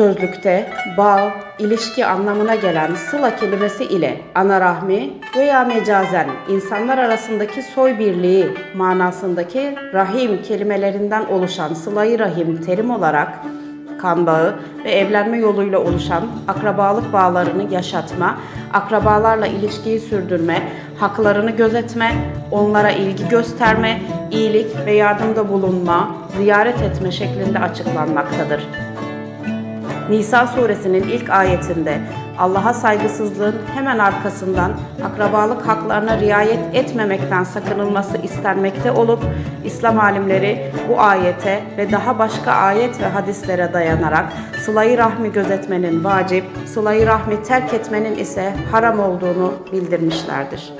Sözlükte bağ, ilişki anlamına gelen sıla kelimesi ile ana rahmi veya mecazen insanlar arasındaki soy birliği manasındaki rahim kelimelerinden oluşan sıla-i rahim terim olarak kan bağı ve evlenme yoluyla oluşan akrabalık bağlarını yaşatma, akrabalarla ilişkiyi sürdürme, haklarını gözetme, onlara ilgi gösterme, iyilik ve yardımda bulunma, ziyaret etme şeklinde açıklanmaktadır. Nisa suresinin ilk ayetinde Allah'a saygısızlığın hemen arkasından akrabalık haklarına riayet etmemekten sakınılması istenmekte olup İslam alimleri bu ayete ve daha başka ayet ve hadislere dayanarak sıla-i rahmi gözetmenin vacip, sıla-i rahmi terk etmenin ise haram olduğunu bildirmişlerdir.